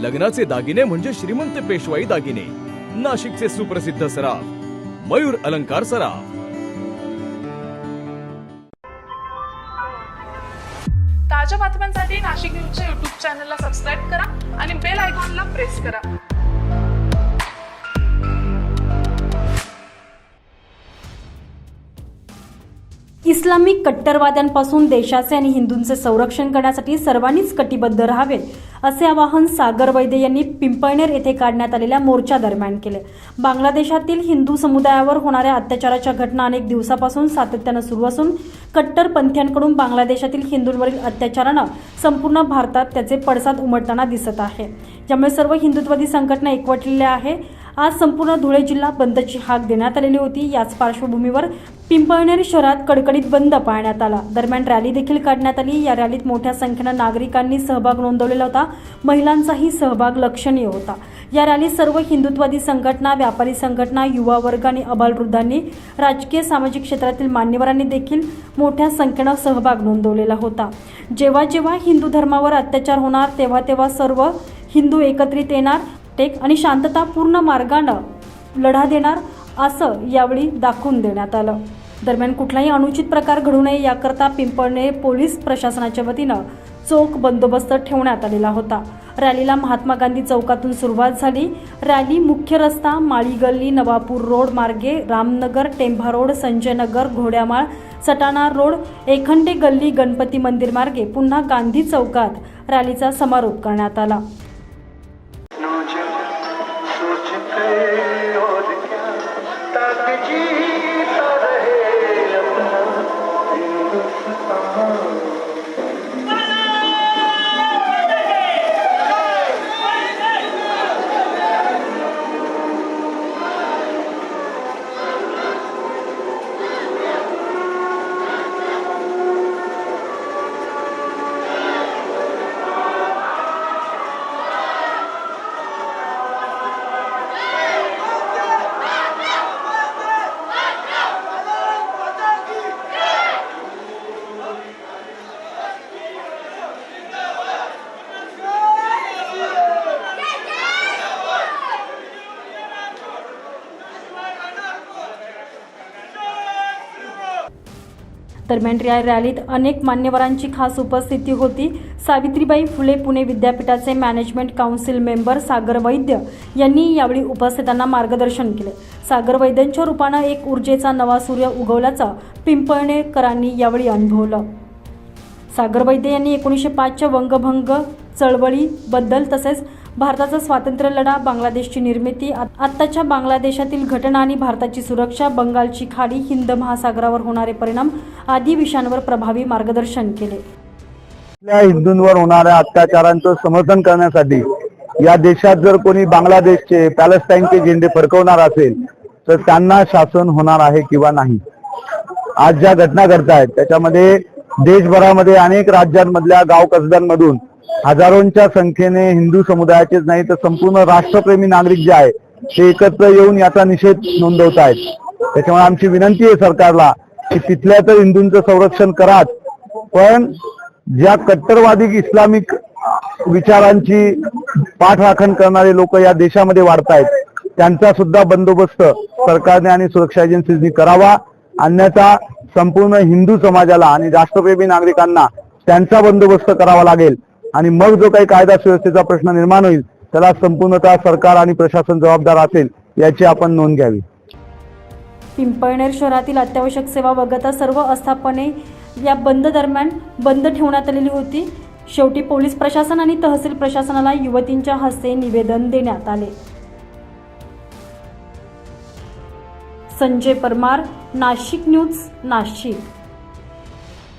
लग्नाचे दागिने म्हणजे श्रीमंत पेशवाई दागिने. नाशिकचे सुप्रसिद्ध सराफ मयूर अलंकार सराफ. ताज्या बातम्यांसाठी नाशिक न्यूजच्या युट्यूब चॅनलला सबस्क्राईब करा आणि बेल आयकॉनला प्रेस करा. इस्लामिक कट्टरवाद्यांपासून देशाचे आणि हिंदूंचे संरक्षण करण्यासाठी सर्वांनीच कटिबद्ध राहावे असे आवाहन सागर वैद्य यांनी पिंपळनेर येथे काढण्यात आलेल्या मोर्चा दरम्यान केले. बांगलादेशातील हिंदू समुदायावर होणाऱ्या अत्याचाराच्या घटना अनेक दिवसापासून सातत्यानं सुरू असून कट्टरपंथीयांकडून बांगलादेशातील हिंदूंवरील अत्याचारानं संपूर्ण भारतात त्याचे पडसाद उमटताना दिसत आहे. ज्यामुळे सर्व हिंदुत्ववादी संघटना एकवटलेल्या आहे. आज संपूर्ण धुळे जिल्हा बंदची हाक देण्यात आलेली होती. याच पार्श्वभूमीवर पिंपळनेर शहरात कडकडीत बंद पाळण्यात आला. दरम्यान रॅली देखील काढण्यात आली. या रॅलीत मोठ्या संख्येनं नागरिकांनी सहभाग नोंदवलेला होता. महिलांचाही सहभाग लक्षणीय होता. या रॅलीत सर्व हिंदुत्ववादी संघटना व्यापारी संघटना युवा वर्ग आणि अबालवृद्धांनी राजकीय सामाजिक क्षेत्रातील मान्यवरांनी देखील मोठ्या संख्येनं सहभाग नोंदवलेला होता. जेव्हा जेव्हा हिंदू धर्मावर अत्याचार होणार तेव्हा तेव्हा सर्व हिंदू एकत्रित येणार. टेक आणि शांततापूर्ण मार्गानं लढा देणार असं यावेळी दाखवून देण्यात आलं. दरम्यान कुठलाही अनुचित प्रकार घडू नये याकरता पिंपळणे पोलीस प्रशासनाच्या वतीनं चोख बंदोबस्त ठेवण्यात आलेला होता. रॅलीला महात्मा गांधी चौकातून सुरुवात झाली. रॅली मुख्य रस्ता माळी गल्ली नवापूर रोड मार्गे रामनगर टेंभा रोड संजय नगर घोड्यामाळ सटाणा रोड एखंडे गल्ली गणपती मंदिर मार्गे पुन्हा गांधी चौकात रॅलीचा समारोप करण्यात आला. te veio olhar, tá pedindo. दरम्यान या रॅलीत अनेक मान्यवरांची खास उपस्थिती होती. सावित्रीबाई फुले पुणे विद्यापीठाचे management council member Sagar Vaidya यांनी यावेळी उपस्थितांना मार्गदर्शन केले. सागर वैद्यांच्या रूपानं एक ऊर्जेचा नवा सूर्य उगवल्याचं पिंपळणेकरांनी यावेळी अनुभवलं. सागर वैद्य यांनी एकोणीसशे पाचच्या वंगभंग चळवळीबद्दल तसेच भारताचा स्वातंत्र्य लढा बांगलादेशची निर्मिती आत्ताच्या बांगलादेशातील घटना आणि भारताची सुरक्षा बंगालची खाडी हिंद महासागरावर होणारे परिणाम आदी विषयांवर प्रभावी मार्गदर्शन केले. आपल्या हिंदूंवर होणाऱ्या अत्याचारांचं समर्थन करण्यासाठी या देशात जर कोणी बांगलादेशचे पॅलेस्टाईनचे झेंडे फडकवणार असेल तर त्यांना शासन होणार आहे किंवा नाही? आज ज्या घटना घडतायत त्याच्यामध्ये देशभरामध्ये अनेक राज्यांमधल्या गाव कसब्यांमधून हजारोंच्या संख्येने हिंदू समुदायाचेच नाही तर संपूर्ण राष्ट्रप्रेमी नागरिक जे आहे ते एकत्र येऊन याचा निषेध नोंदवत आहेत त्याच्यामुळे आमची विनंती आहे सरकारला की तिथल्या तर हिंदूंचं संरक्षण कराच पण ज्या कट्टरवादी इस्लामिक विचारांची पाठराखण करणारे लोक या देशामध्ये वाढतायत त्यांचा सुद्धा बंदोबस्त सरकारने आणि सुरक्षा एजन्सीनी करावा. अन्यथा संपूर्ण हिंदू समाजाला आणि राष्ट्रप्रेमी नागरिकांना त्यांचा बंदोबस्त करावा लागेल. आणि मग जो काही कायदा सुव्यवस्थेचा प्रश्न निर्माण होईल त्याला संपूर्णतः सरकार आणि प्रशासन जबाबदार असेल याची आपण नोंद घ्यावी. पिंपळनेर शहरातील अत्यावश्यक सेवा वगळता सर्व आस्थापने या बंद दरम्यान बंद ठेवण्यात आलेली होती. शेवटी पोलीस प्रशासन आणि तहसील प्रशासनाला युवतींच्या हस्ते निवेदन देण्यात आले. संजय परमार नाशिक न्यूज नाशिक.